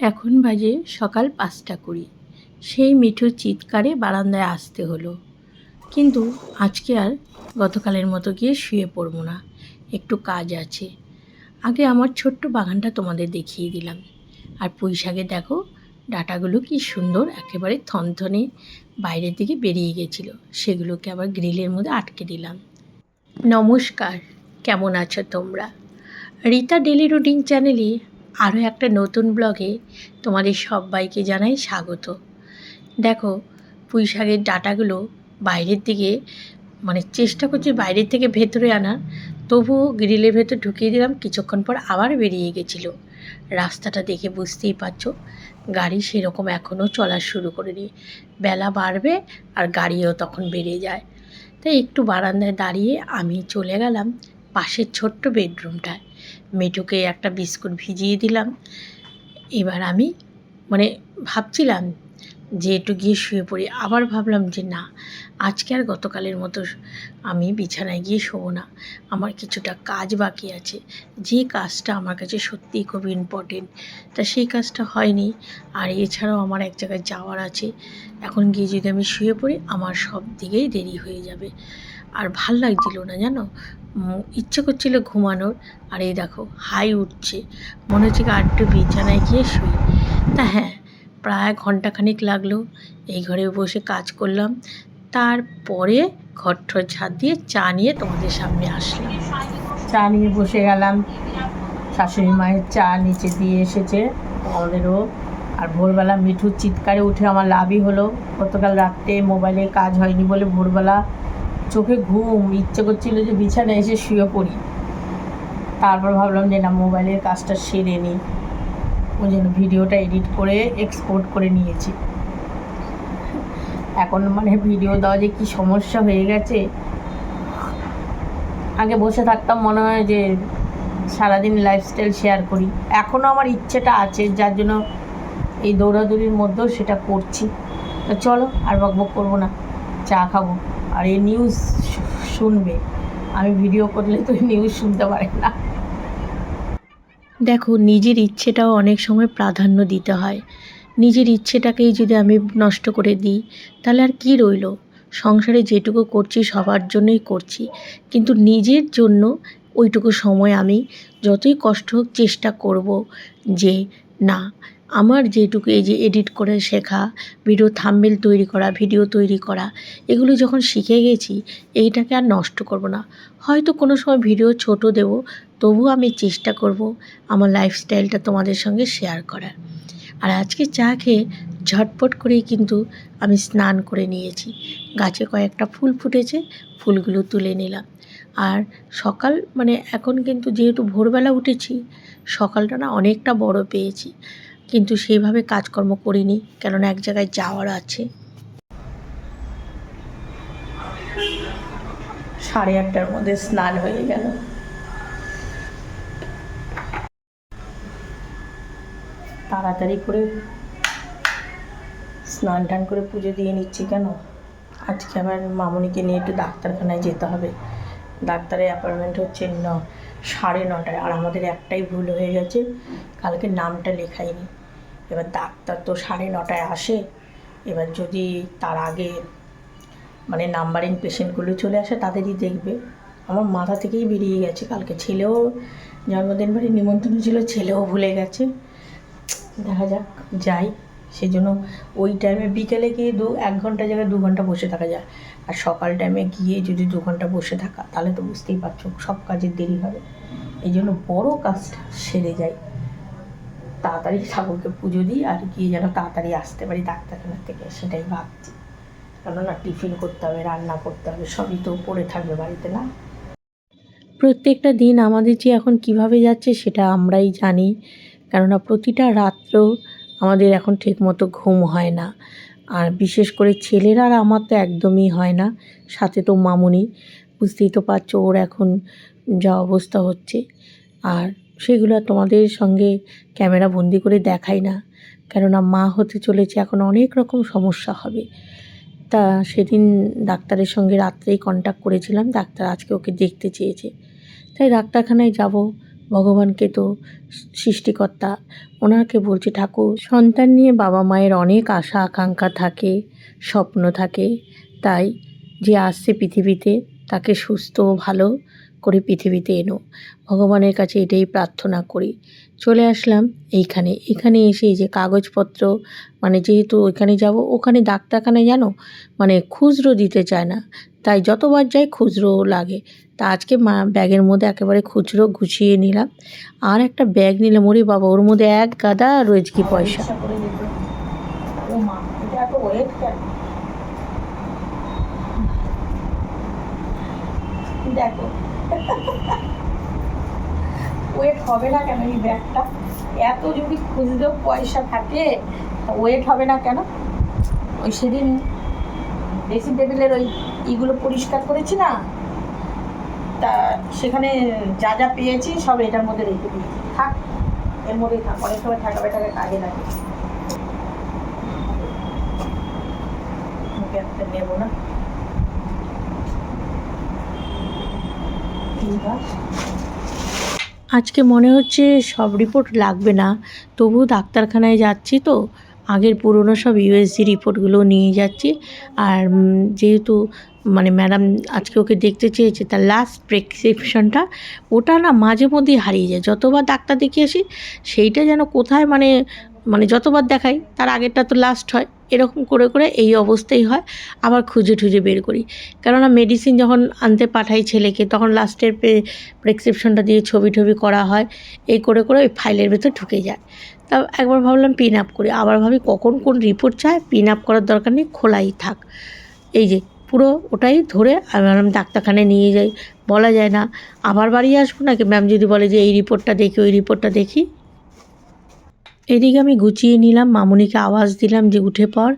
এখন বাজে সকাল পাঁচটা কুড়ি। সেই মিঠুর চিৎকারে বারান্দায় আসতে হলো। কিন্তু আজকে আর গতকালের মতো গিয়ে শুয়ে পড়ব না। একটু কাজ আছে। আগে আমার ছোট্ট বাগানটা তোমাদের দেখিয়ে দিলাম। আর পুঁই শাকে দেখো, ডাটাগুলো কি সুন্দর, একেবারে থনথনে বাইরের দিকে বেরিয়ে গেছিল। সেগুলোকে আবার গ্রিলের মধ্যে আটকে দিলাম। নমস্কার, কেমন আছো তোমরা? রীতা ডেলি রুটিন চ্যানেলে আরও একটা নতুন ব্লগে তোমাদের সবাইকে জানাই স্বাগত। দেখো, পুঁই শাকের ডাটাগুলো বাইরের দিকে মানে চেষ্টা করছি বাইরের থেকে ভেতরে আনার তবুও গ্রিলের ভেতর ঢুকিয়ে দিলাম, কিছুক্ষণ পর আবার বেরিয়ে গেছিল। রাস্তাটা দেখে বুঝতেই পারছ, গাড়ি সেরকম এখনও চলা শুরু করেনি। বেলা বাড়বে আর গাড়িও তখন বেড়ে যায়। তাই একটু বারান্দায় দাঁড়িয়ে আমি চলে গেলাম পাশের ছোট্ট বেডরুমটায়। মেটুকে একটা বিস্কুট ভিজিয়ে দিলাম। এবার আমি মানে ভাবছিলাম যে একটু গিয়ে শুয়ে পড়ি। আবার ভাবলাম যে না, আজকে আর গতকালের মতো আমি বিছানায় গিয়ে শোবো না। আমার কিছুটা কাজ বাকি আছে। যে কাজটা আমার কাছে সত্যিই খুব ইম্পর্টেন্ট তা সেই কাজটা হয়নি। আর এছাড়াও আমার এক জায়গায় যাওয়ার আছে। এখন গিয়ে যদি আমি শুয়ে পড়ি, আমার সব দিকেই দেরি হয়ে যাবে। আর ভালো লাগছিল না, জানো? ইচ্ছে করছিল ঘুমানোর, আর এই দেখো, হাই উঠছে। মনে হচ্ছে আর একটু বিছানায় গিয়ে শুই। তা হ্যাঁ প্রায় ঘন্টাখানিক লাগল, এই ঘরে বসে কাজ করলাম। তারপরে ঘর ঠর ঝাড় দিয়ে চা নিয়ে তোমাদের সামনে আসলাম। চা নিয়ে বসে গেলাম। শাশুড়ি মায়ের চা নিচে দিয়ে এসেছে, আমাদেরও। আর ভোরবেলা মিঠুর চিৎকারে উঠে আমার লাভই হলো। গতকাল রাত্রে মোবাইলে কাজ হয়নি বলে ভোরবেলা চোখে ঘুম, ইচ্ছে করছিল যে বিছানায় এসে শুয়ে পড়ি। তারপর ভাবলাম যে না, মোবাইলের কাজটা সেরে নিই। ওই জন্য ভিডিওটা এডিট করে এক্সপোর্ট করে নিয়েছি। এখন মানে ভিডিও দেওয়া যে কী সমস্যা হয়ে গেছে। আগে বসে থাকতাম মনে হয় যে সারাদিন লাইফস্টাইল শেয়ার করি। এখনও আমার ইচ্ছেটা আছে, যার জন্য এই দৌড়াদৌড়ির মধ্যেও সেটা করছি। তো চলো, আর বকবক করব না। চা খাব। আর এই নিউজ শুনবে। আমি ভিডিও করলে তো নিউজ শুনতে পারে না। দেখো, নিজের ইচ্ছেটাও অনেক সময় প্রাধান্য দিতে হয়। নিজের ইচ্ছেটাকেই যদি আমি নষ্ট করে দিই, তাহলে আর কি রইল? সংসারে যেটুকু করছি, সবার জন্যই করছি। কিন্তু নিজের জন্য ওইটুকু সময় আমি যতই কষ্ট হোক চেষ্টা করব যে, না আমার যেটুকু এই যে এডিট করে শেখা ভিডিও থাম্বেল তৈরি করা ভিডিও তৈরি করা, এগুলো যখন শিখে গেছি, এইটাকে আর নষ্ট করব না। হয়তো কোনো সময় ভিডিও ছোট দেব তবুও আমি চেষ্টা করব আমার লাইফস্টাইলটা তোমাদের সঙ্গে শেয়ার করার। আর আজকে চা খেয়ে ঝটপট করেই কিন্তু আমি স্নান করে নিয়েছি। গাছে কয়েকটা ফুল ফুটেছে, ফুলগুলো তুলে নিলাম। আর সকাল মানে এখন কিন্তু যেহেতু ভোরবেলা উঠেছি, সকালটা না অনেকটা বড় পেয়েছি। কিন্তু সেইভাবে কাজকর্ম করিনি, কেননা এক জায়গায় যাওয়ার আছে। সাড়ে আটটার মধ্যে স্নান হয়ে গেল। তাড়াতাড়ি করে স্নান টান করে পুজো দিয়ে নিচ্ছি কেন? আজকে আমার মামনিকে নিয়ে একটু ডাক্তারখানায় যেতে হবে। ডাক্তারের অ্যাপয়েন্টমেন্ট হচ্ছে ন, সাড়ে নটায়, আর আমাদের একটাই ভুল হয়ে গেছে, কালকে নামটা লেখাইনি। এবার ডাক্তার তো সাড়ে নটায় আসে। এবার যদি তার আগে মানে নাম্বারিং পেশেন্টগুলো চলে আসে, তাদেরই দেখবে। আমার মাথা থেকেই বেরিয়ে গেছে। কালকে ছেলেও জন্মদিন বাড়ি নিমন্ত্রণ ছিল, ছেলেও ভুলে গেছে। দেখা যাক, যাই। সেই জন্য ওই টাইমে বিকেলে গিয়ে দু, এক ঘণ্টা জায়গায় দু ঘণ্টা বসে থাকা যায়। আর সকাল টাইমে গিয়ে যদি দু ঘণ্টা বসে থাকা, তাহলে তো বুঝতেই পারছ, সব কাজের দেরি হবে। এই জন্য বড় কাজটা সেরে যাই তাড়াতাড়ি ঠাকুরকে পুজো দিই আর গিয়ে যেন তাড়াতাড়ি আসতে পারি ডাক্তারখানা থেকে, সেটাই ভাবছি। কেননা টিফিন করতে হবে, রান্না করতে হবে, সবই তো পড়ে থাকবে বাড়িতে না। প্রত্যেকটা দিন আমাদের যে এখন কীভাবে যাচ্ছে সেটা আমরাই জানি, কেননা প্রতিটা রাত্র আমাদের এখন ঠিকমতো ঘুম হয় না। আর বিশেষ করে ছেলেরা আর আমার তো একদমই হয় না, সাথে তো মামুনি, বুঝতেই তো পারছ ওর এখন যা অবস্থা হচ্ছে। আর সেগুলো তোমাদের সঙ্গে ক্যামেরা বন্দি করে দেখাই না। কেননা মা হতে চলেছে, এখন অনেক রকম সমস্যা হবে। তা সেদিন ডাক্তারের সঙ্গে রাত্রেই কন্ট্যাক্ট করেছিলাম, ডাক্তার আজকে ওকে দেখতে চেয়েছে। তাই ডাক্তারখানায় যাব, ভগবানকে তো সৃষ্টিকর্তা, ওনাকে বলছি, ঠাকুর, সন্তান নিয়ে বাবা মায়ের অনেক আশা, আকাঙ্ক্ষা থাকে, স্বপ্ন থাকে। তাই যে আসছে পৃথিবীতে, তাকে সুস্থ ভালো করে, পৃথিবীতে এনো। ভগবানের কাছে এটাই প্রার্থনা করি। চলে আসলাম এইখানে। এখানে এসে যে কাগজপত্র মানে যেহেতু ওইখানে যাব, ওখানে ডাক্তারখানায় জানো? মানে খুচরো দিতে চায় না। তাই যতবার যাই খুচরো লাগে। তা আজকে মা ব্যাগের মধ্যে একেবারে খুচরো গুছিয়ে নিলাম। আর একটা ব্যাগ নিলাম। ওরে বাবা, ওর মধ্যে এক গাদা রয়েছে কি পয়সা দেখো ওয়েট হবে না কেন? এই ব্যাগটা এত যদি খুচরো পয়সা থাকে ওয়েট হবে না কেন? ওই সেদিন ড্রেসিং টেবিলের ওই ইগুলো পরিষ্কার করেছি না? তা সেখানে যা যা পেয়েছি সব এটার মধ্যে রেখে দিয়েছি। থাক, এর মধ্যেই থাক, অনেক সময় থাকা বেটাকে কাজে লাগে। একটা নেব না। আজকে মনে হচ্ছে সব রিপোর্ট লাগবে না। তবু ডাক্তারখানায় যাচ্ছি তো, আগের পুরনো সব ইউএসজি রিপোর্টগুলো নিয়ে যাচ্ছি। আর যেহেতু মানে ম্যাডাম আজকে ওকে দেখতে চেয়েছে, তার লাস্ট প্রেসক্রিপশনটা ওটা না মাঝে মধ্যেই হারিয়ে যায়। যতবার ডাক্তার দেখিয়ে আসি, সেইটা যেন কোথায় মানে মানে যতবার দেখাই, তার আগেরটা তো লাস্ট হয়। এরকম করে করে এই অবস্থাই হয়। আবার খুঁজে ঠুজে বের করি। কেননা মেডিসিন যখন আনতে পাঠাই ছেলেকে, তখন লাস্টের প্রেসক্রিপশনটা দিয়ে ছবি টবি করা হয়। এই করে করে ওই ফাইলের ভেতর ঢুকে যায়। তা একবার ভাবলাম পিন আপ করি। আবার ভাবি কখন কোন রিপোর্ট চায় পিন আপ করার দরকার নেই, খোলাই থাক। এই যে পুরো ওটাই ধরে আমি ডাক্তারখানায় নিয়ে যাই। বলা যায় না। আবার বাড়ি আসব নাকি? ম্যাম যদি বলে যে এই রিপোর্টটা দেখি, ওই রিপোর্টটা দেখি। এদিকে আমি গুছিয়ে নিলাম, মামুনিকে আওয়াজ দিলাম যে উঠে পড়।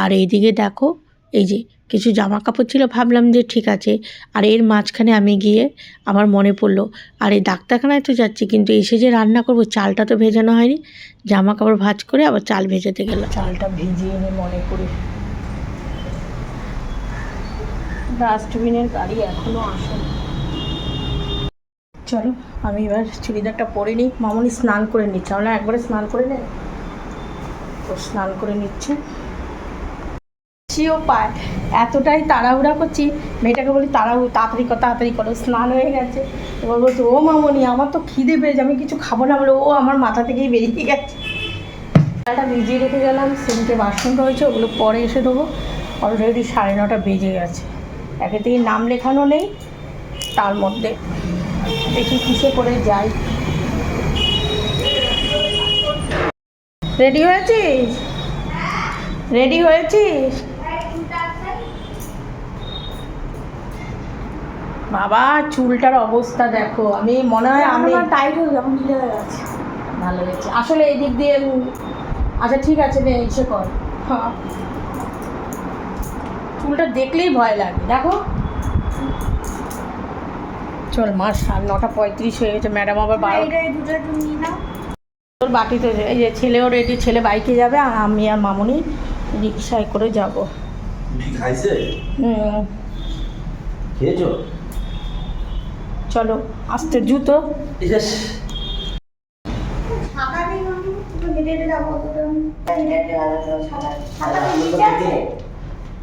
আর এইদিকে দেখো, এই যে কিছু জামা কাপড় ছিল, ভাবলাম যে ঠিক আছে। আর এর মাঝখানে আমি গিয়ে আমার মনে পড়ল, আর এই ডাক্তারখানায় তো যাচ্ছি, কিন্তু এসে যে রান্না করব, চালটা তো ভেজানো হয়নি। জামা কাপড় ভাজ করে আবার চাল ভেজাতে গেলাম। চালটা ভিজিয়ে এনে মনে করে ডাস্টবিনের গাড়ি এখনও আসেনি। চলো, আমি এবার চুড়িদারটা পরে নিই। মামুনি স্নান করে নিচ্ছে। আমরা একবারে স্নান করে নে ও স্নান করে নিচ্ছে। সেও পায়। এতটাই তাড়াহুড়া করছি, মেয়েটাকে বলি তাড়াহুড়ো তাড়াতাড়ি কর, তাড়াতাড়ি করো। স্নান হয়ে গেছে। এবার বলছে, ও মামনি, আমার তো খিদে পেয়েছে, আমি কিছু খাব না। বলে, ও আমার মাথা থেকেই বেরিয়ে গেছে। চালটা ভিজিয়ে রেখে গেলাম সিঙ্কে বাসন রয়েছে, ওগুলো পরে এসে দেবো অলরেডি সাড়ে নটা বেজে গেছে। একে থেকে নাম লেখানো নেই, তার মধ্যে। দেখি কিসে করে যাই। রেডি হয়েছিস? রেডি হয়েছিস? বাবা চুলটার অবস্থা দেখো। আমি মনে হয় আমি টাইট হয়ে যাব ঢিলে হয়ে গেছে। ভালো হয়েছে। আসলে এই দিক দিয়ে আচ্ছা ঠিক আছে নে ইচ্ছে কর। হ্যাঁ। চুলটা দেখলেই ভয় লাগে। দেখো। চল মা সাড়ে নটা পঁয়ত্রিশ হয়ে গেছে ম্যাডাম আবার বারো তোর বাটিতে এই যে ছেলেও রেডি ছেলে বাইকে যাবে আর আমি আর মামুনি রিক্সায় করে যাব। চলো আসতে জুতো ইস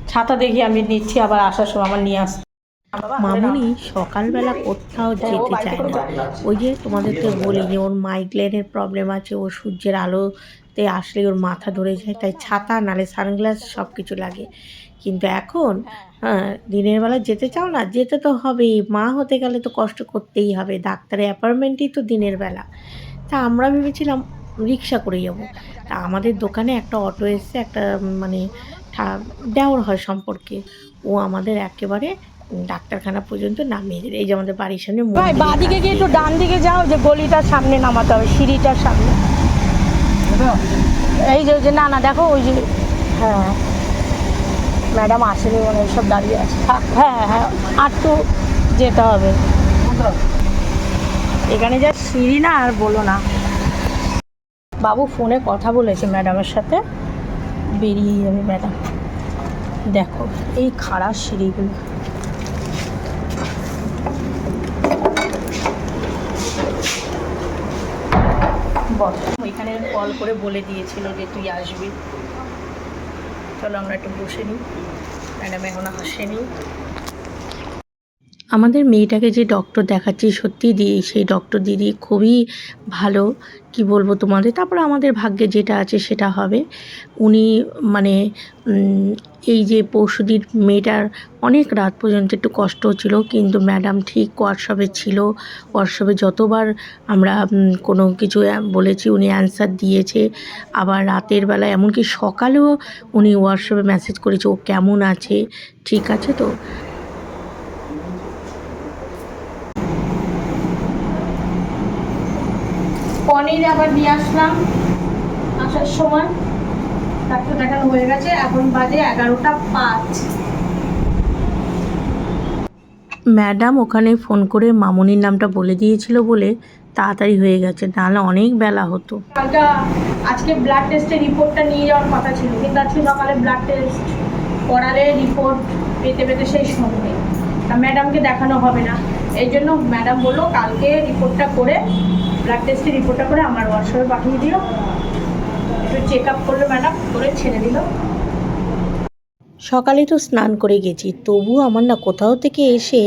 ছাতা দেখি আমি নিচ্ছি আবার আসার সময় আমার নিয়ে আসতে মামুনি সকালবেলা কোথাও যেতে চায় না। ওই যে তোমাদেরকে বলি যে ওর মাইগ্রেনের প্রবলেম আছে ও সূর্যের আলোতে আসলে ওর মাথা ধরে যায় তাই ছাতা নালে সানগ্লাস সব কিছু লাগে। কিন্তু এখন হ্যাঁ। দিনের বেলা যেতে চাও না যেতে তো হবেই। মা হতে গেলে তো কষ্ট করতেই হবে ডাক্তারের অ্যাপয়েন্টমেন্টই তো দিনের বেলা। তা আমরা ভেবেছিলাম রিক্সা করে যাব। তা আমাদের দোকানে একটা অটো এসছে একটা মানে ঠা- দেওর হয় সম্পর্কে। ও আমাদের একেবারে ডাক্তারখানা পর্যন্ত নামিয়ে দিল। এই যে আমাদের বাড়ির সামনে ভাই মন্দিরের বাঁ দিকে গিয়ে একটু ডান দিকে যাও, যে গলিটার সামনে নামাতে হবে, সিঁড়িটার সামনে। এই যে, ওই যে, না না, দেখো, ওই যে হ্যাঁ। ম্যাডাম আসেনি মানে সব দাঁড়িয়ে আছে। হ্যাঁ হ্যাঁ আর তো যেতে হবে। এখানে যা সিঁড়ি না, আর বলো না। বাবু ফোনে কথা বলেছে ম্যাডামের সাথে। বেরিয়ে যাবে, ম্যাডাম। দেখো, এই খারাপ সিঁড়িগুলো। বল ওইখানে কল করে বলে দিয়েছিল যে তুই আসবি। চলো আমরা একটু বসে নিই। ম্যাডাম এখনও আসেনি। আমাদের মেয়েটাকে যে ডক্টর দেখাচ্ছি সত্যি দি, সেই ডক্টর দিদি খুবই ভালো, কি বলব তোমাদের? তারপরে আমাদের ভাগ্যে যেটা আছে সেটা হবে। উনি মানে এই যে পরশুদিন মেয়েটার অনেক রাত পর্যন্ত একটু কষ্ট হচ্ছিল কিন্তু ম্যাডাম ঠিক হোয়াটসঅ্যাপে ছিল। হোয়াটসঅ্যাপে যতবার আমরা কোনো কিছু বলেছি উনি অ্যান্সার দিয়েছে। আবার রাতের বেলা এমনকি সকালেও উনি হোয়াটসঅ্যাপে মেসেজ করেছে, ও কেমন আছে? ঠিক আছে তো? পনির আবার নিয়ে আসলাম আসার সময়। ডাক্তার দেখানো হয়ে গেছে এখন বাজে এগারোটা পাঁচ। ম্যাডাম ওখানে ফোন করে মামনির নামটা বলে দিয়েছিল বলে তাড়াতাড়ি হয়ে গেছে নাহলে অনেক বেলা হতো। আজকে ব্লাড টেস্টের রিপোর্টটা নিয়ে যাওয়ার কথা ছিল কিন্তু আজকে সকালে ব্লাড টেস্ট করালে রিপোর্ট পেতে পেতে সেই সময়। তা ম্যাডামকে দেখানো হবে না। এই জন্য ম্যাডাম বলল কালকে রিপোর্টটা করে ব্লাড টেস্টের রিপোর্টটা করে আমার হোয়াটসঅ্যাপে পাঠিয়ে দিও। একটু চেক আপ করল ম্যাডাম করে ছেড়ে দিল। সকালে তো স্নান করে গেছি, তবু আমার না কোথাও থেকে এসে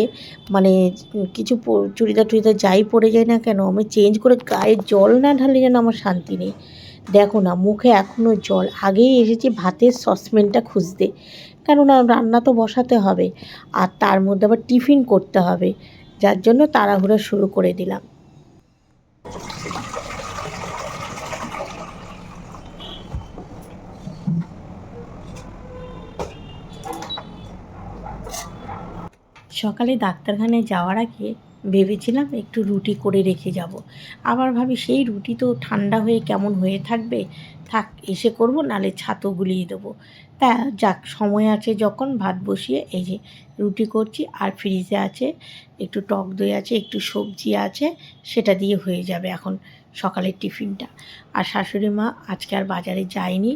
মানে কিছু চুড়িদার টুড়িদার যাই পরে যায় না কেন, আমি চেঞ্জ করে গায়ে জল না ঢালে যেন আমার শান্তি নেই। দেখো না, মুখে এখনও জল, আগেই এসেছি ভাতের সসপ্যানটা খুঁজতে, কেননা রান্না তো বসাতে হবে, আর তার মধ্যে আবার টিফিন করতে হবে, যার জন্য তাড়াহুড়া শুরু করে দিলাম। সকালে ডাক্তারখানায় যাওয়ার আগে ভেবেছিলাম একটু রুটি করে রেখে যাব। আবার ভাবি সেই রুটি তো ঠান্ডা হয়ে কেমন হয়ে থাকবে, থাক এসে করব, নালে ছাতু গুলিয়ে দেবো। তা যাক, সময় আছে যখন, ভাত বসিয়ে এই যে রুটি করছি, আর ফ্রিজে আছে, একটু টক দই আছে, একটু সবজি আছে, সেটা দিয়ে হয়ে যাবে এখন সকালের টিফিনটা। আর শাশুড়ি মা আজকে আর বাজারে যায়নি,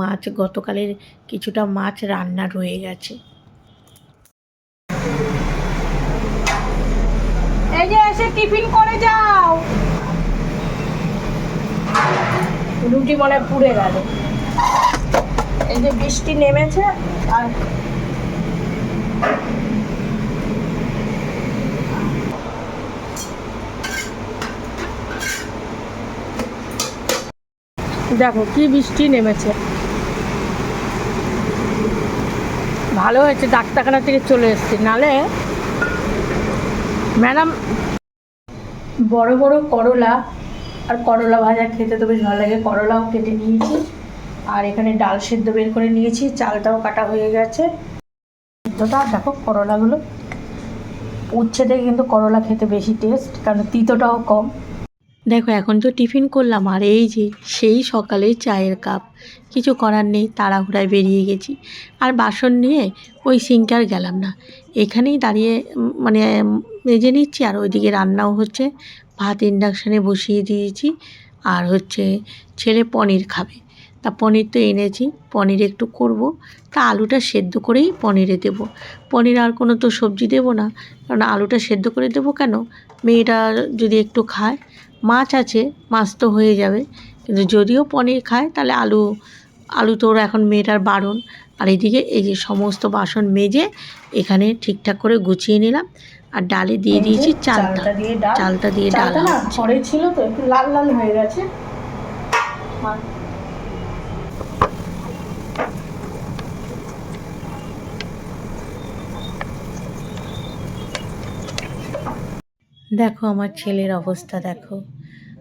মাছ গতকালের কিছুটা মাছ রান্না রয়ে গেছে এই যে এসে টিফিন করে যাও। রুটি মনে পুড়ে গেল। এই যে বৃষ্টি নেমেছে আর দেখো কি বৃষ্টি নেমেছে। ভালো হয়েছে, ডাক্তারখানা থেকে চলে এসেছি। নালে ম্যাডাম বড় বড় করলা আর করলা ভাজা খেতে তো বেশ ভালো লাগে। করলাও কেটে নিয়েছি। আর এখানে ডাল সেদ্ধ বের করে নিয়েছি। চালটাও কাটা হয়ে গেছে। সেদ্ধটা, দেখো করলাগুলো। উচ্ছেদে কিন্তু করলা খেতে বেশি টেস্ট কারণ তিতোটাও কম। দেখো, এখন তো টিফিন করলাম, আর এই যে সেই সকালে চায়ের কাপ। কিছু করার নেই, তাড়াহুড়ায় বেরিয়ে গেছি। আর বাসন নিয়ে ওই সিঙ্কে আর গেলাম না। এখানেই দাঁড়িয়ে মানে মেজে নিচ্ছি, আর ওইদিকে রান্নাও হচ্ছে। ভাত ইন্ডাকশানে বসিয়ে দিয়েছি, আর হচ্ছে ছেলে পনির খাবে। তা পনির তো এনেছি, পনির একটু করব। তা আলুটা সেদ্ধ করেই পনিরে দেব। পনির আর কোনো তো সবজি দেবো না, কারণ আলুটা সেদ্ধ করে দেবো কেন? মেয়েটা যদি একটু খায় মাছ আছে মাছ তো হয়ে যাবে। কিন্তু যদিও পনির খায় তাহলে আলু আলু তো ওর এখন মেয়েটার বারণ। আর এদিকে এই যে সমস্ত বাসন মেজে এখানে ঠিকঠাক করে গুছিয়ে নিলাম। আর ডালে দিয়ে দিয়েছি চালটা দিয়ে চালটা দিয়ে ডাল ঘরে ছিল তো একটু লাল লাল হয়ে গেছে। দেখো আমার ছেলের অবস্থা দেখো।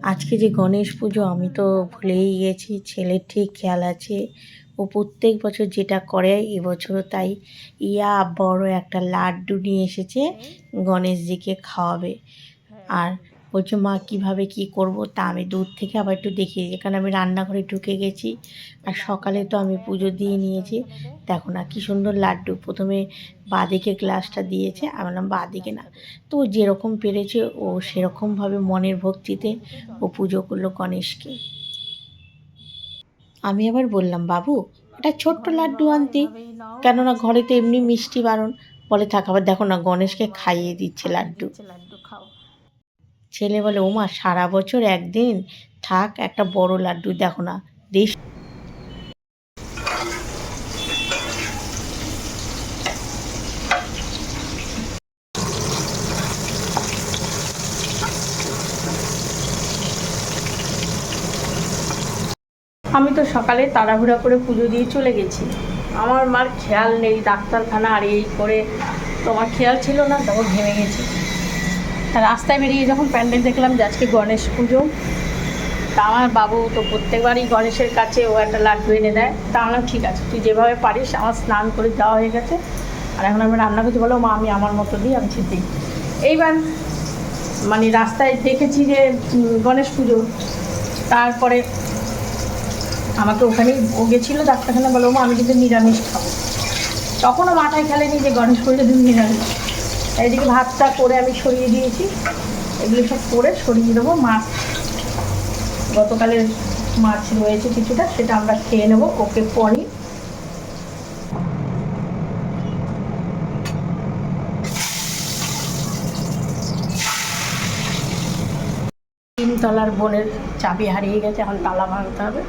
আজকে যে গণেশ পুজো, আমি তো ভুলেই গেছি, ছেলের ঠিক খেয়াল আছে। ও প্রত্যেক বছর যেটা করে এবছরও তাই। ইয়া বড় একটা লাড্ডু নিয়ে এসেছে, গণেশজিকে খাওয়াবে। আর বলছে, মা, কীভাবে কি করব তা আমি দূর থেকে আবার একটু দিই কারণ আমি রান্নাঘরে ঢুকে গেছি আর সকালে তো আমি পুজো দিয়ে নিয়েছি। দেখো না কী সুন্দর লাড্ডু। প্রথমে বাঁদিকে গ্লাসটা দিয়েছে। আমি বললাম, বাঁদিকে না। তো যেরকম পেরেছে ও সেরকমভাবে মনের ভক্তিতে ও পুজো করল গণেশকে। আমি আবার বললাম, বাবু, একটা ছোট্ট লাড্ডু আনতে। কেননা ঘরে তো এমনি মিষ্টি বারণ। বলে, থাক, আবার দেখো না গণেশকে খাইয়ে দিচ্ছে লাড্ডু। ছেলে বলে, ওমা, সারা বছর একদিন? থাক, একটা বড় লাড্ডু, দেখো না, দেশ আমি তো সকালে তাড়াহুড়া করে পুজো দিয়ে চলে গেছি। আমার মার খেয়াল নেই, ডাক্তারখানা আর এই করে। তোমার খেয়াল ছিল না? তখন ঘেমে গেছি। রাস্তায় বেরিয়ে যখন প্যান্ডেল দেখলাম যে আজকে গণেশ পুজো, তা আমার বাবু তো প্রত্যেকবারই গণেশের কাছে ও একটা লাড্ডু এনে দেয়। তা আমরা ঠিক আছে, তুই যেভাবে পারিস, আমার স্নান করে যাওয়া হয়ে গেছে। আর এখন আমি রান্না করতে বলো, মা, আমি আমার মতো দিই আমি দিই এইবার মানে রাস্তায় দেখেছি যে গণেশ পুজো। তারপরে আমাকে ওখানেই ও গেছিল ডাক্তারখানা বলো, মা, আমি কিন্তু নিরামিষ খাব। তখনও মাথায় খেলেনি যে গণেশ পুজোর দিন নিরামিষ। এদিকে ভাতটা করে আমি সরিয়ে দিয়েছি। এগুলো সব করে সরিয়ে দেবো। মাছ গতকালের মাছ রয়েছে কিছুটা, সেটা আমরা খেয়ে নেব। ওকে পনির। তিনতলার বোনের চাবি হারিয়ে গেছে, এখন তালা ভাঙতে হবে।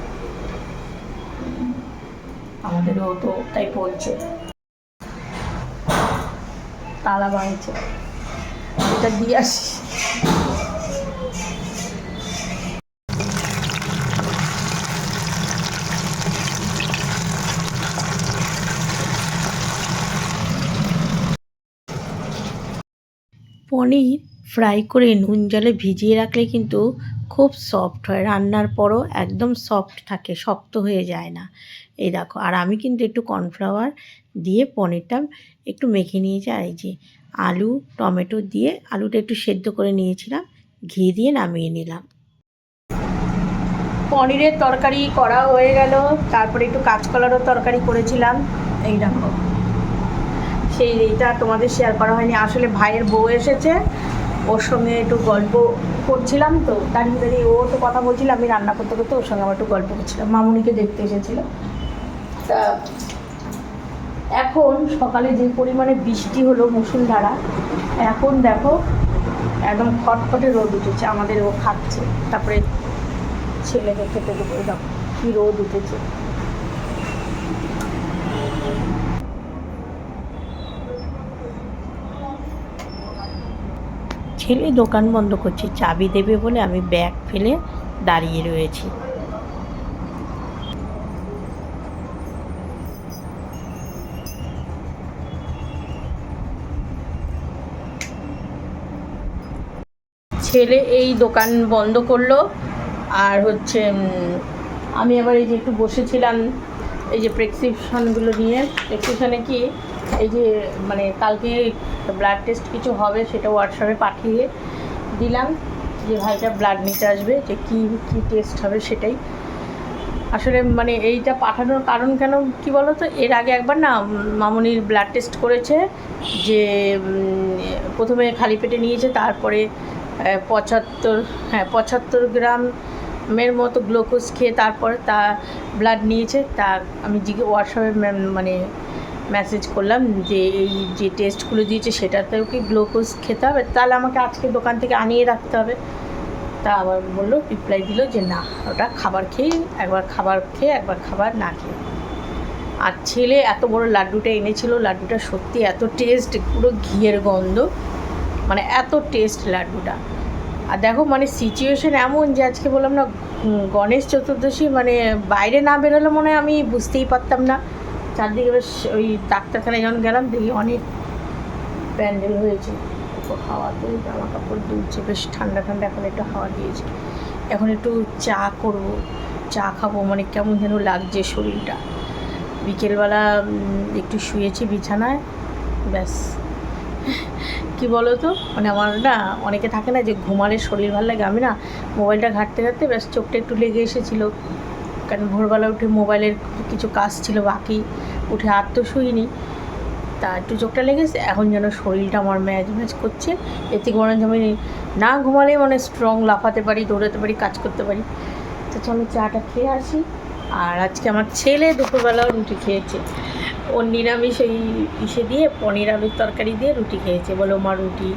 আমাদেরও তো তাই বলছে তালা ভাঙছে এটা দিয়ে আসি। পনির ফ্রাই করে নুন জলে ভিজিয়ে রাখলে কিন্তু খুব সফট হয়। রান্নার পরও একদম সফট থাকে, শক্ত হয়ে যায় না। এই দেখো, আর আমি কিন্তু একটু কর্নফ্লাওয়ার দিয়ে পনিরটা একটু মেখে নিয়েছি। আর এই যে আলু, টমেটো দিয়ে আলুটা একটু সেদ্ধ করে নিয়েছিলাম, ঘি দিয়ে নামিয়ে নিলাম। পনিরের তরকারি করা হয়ে গেল। তারপরে একটু কাঁচকলারও তরকারি করেছিলাম। এই দেখো। সেই এইটা তোমাদের শেয়ার করা হয়নি। আসলে ভাইয়ের বউ এসেছে। ওর সঙ্গে একটু গল্প করছিলাম তো, তার ভিতরে ও তো কথা বলছিল, আমি রান্না করতে করতে ওর সঙ্গে আমার একটু গল্প করছিলাম। মামুনিকে দেখতে এসেছিল। তা এখন সকালে যে পরিমাণে বৃষ্টি হলো মুসুলধারা, এখন দেখো একদম খটখটে রোদ উঠেছে আমাদের ও খাচ্ছে। তারপরে ছেলেকে খেতে দেবো দেখো কি রোদ উঠেছে। ছেলে দোকান বন্ধ করছে, চাবি দেবে বলে আমি ব্যাগ ফেলে দাঁড়িয়ে রয়েছি। ছেলে এই দোকান বন্ধ করল। আর হচ্ছে আমি আবার এই যে একটু বসেছিলাম, এই যে প্রেসক্রিপশনগুলো নিয়ে। প্রেসক্রিপশনে কি, এই যে মানে কালকে ব্লাড টেস্ট কিছু হবে সেটা হোয়াটসঅ্যাপে পাঠিয়ে দিলাম যে ভাইটা ব্লাড নিতে আসবে, যে কী কী টেস্ট হবে সেটাই। আসলে মানে এইটা পাঠানোর কারণ কেন, কি বলো তো এর আগে একবার না মামনির ব্লাড টেস্ট করেছে যে প্রথমে খালি পেটে নিয়েছে, তারপরে পঁচাত্তর হ্যাঁ পঁচাত্তর গ্রামের মতো গ্লুকোজ খেয়ে তারপর তা ব্লাড নিয়েছে। তা আমি জিজ্ঞে হোয়াটসঅ্যাপে মানে মেসেজ করলাম যে এই যে টেস্টগুলো দিয়েছে সেটাতেও কি গ্লুকোজ খেতে হবে? তাহলে আমাকে আজকে দোকান থেকে আনিয়ে রাখতে হবে। তা আবার বলল রিপ্লাই দিল যে না, ওটা খাবার খেয়ে, একবার খাবার খেয়ে, একবার খাবার না খেয়ে। আর ছেলে এত বড় লাড্ডুটা এনেছিল, লাড্ডুটা সত্যি এত টেস্ট পুরো ঘিয়ের গন্ধ। মানে এত টেস্ট লাড্ডুটা। আর দেখো মানে সিচুয়েশন এমন যে আজকে বললাম না গণেশ চতুর্দশী মানে বাইরে না বেরোলে মনে হয় আমি বুঝতেই পারতাম না। চারদিকে বেশ ওই ডাক্তারখানায় যখন গেলাম, দেখি অনেক প্যান্ডেল হয়েছে। একটু হাওয়াতে জামা কাপড় দুলছে, বেশ ঠান্ডা ঠান্ডা এখন একটু হাওয়া দিয়েছে। এখন একটু চা করব, চা খাব মানে কেমন যেন লাগছে শরীরটা। বিকেলবেলা একটু শুয়েছি বিছানায়, ব্যাস। কি বলো তো মানে আমার না অনেকে থাকে না যে ঘুমালে শরীর ভালো লাগে। আমি না মোবাইলটা ঘাঁটতে ঘাঁটতে ব্যাস চোখটা একটু লেগে এসেছিল। কারণ ভোরবেলা উঠে মোবাইলের কিছু কাজ ছিল বাকি, উঠে আর তো শুইনি। তা একটু চোখটা লেগেছে, এখন যেন শরীরটা আমার ম্যাচ ম্যাচ করছে। এর থেকে বরঞ্চ আমি না ঘুমালেই মানে স্ট্রং লাফাতে পারি, দৌড়াতে পারি, কাজ করতে পারি। তো চলো চাটা খেয়ে আসি। আর আজকে আমার ছেলে দুপুরবেলাও রুটি খেয়েছে। ও নিরামিষ এই ইসে দিয়ে পনির আলুর তরকারি দিয়ে রুটি খেয়েছে। বলো মা রুটি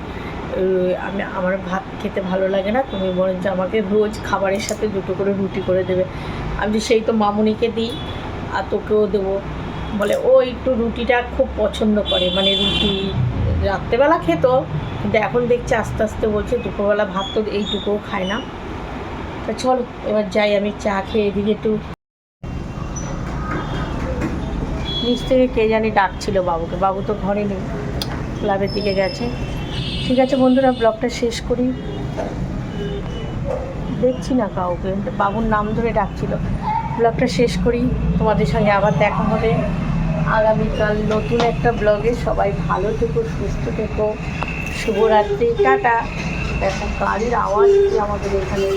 আমি, আমার ভাত খেতে ভালো লাগে না, তুমি বরঞ্চ আমাকে রোজ খাবারের সাথে দুটো করে রুটি করে দেবে। আমি যে সেই তো মামুনিকে দিই আর তোকেও দেবো। বলে, ও একটু রুটিটা খুব পছন্দ করে মানে রুটি রাত্রেবেলা খেত, কিন্তু এখন দেখছি আস্তে আস্তে বলছে, দুপুরবেলা ভাত তো এইটুকুও খায় না। তা চলো, এবার যাই, আমি চা খেয়ে এদিকে একটু নিচ থেকে কে জানি ডাকছিল বাবুকে। বাবু তো ঘরে নেই, ক্লাবের দিকে গেছে। ঠিক আছে বন্ধুরা, ব্লগটা শেষ করি। দেখছি না কাউকে, বাবুর নাম ধরে ডাকছিল। ব্লগটা শেষ করি, তোমাদের সঙ্গে আবার দেখা হবে। আগামীকাল নতুন একটা ব্লগে সবাই ভালো থেকো, সুস্থ থেকো। শুভরাত্রি, টাটা। দেখো গাড়ির আওয়াজ আমাদের এখানে?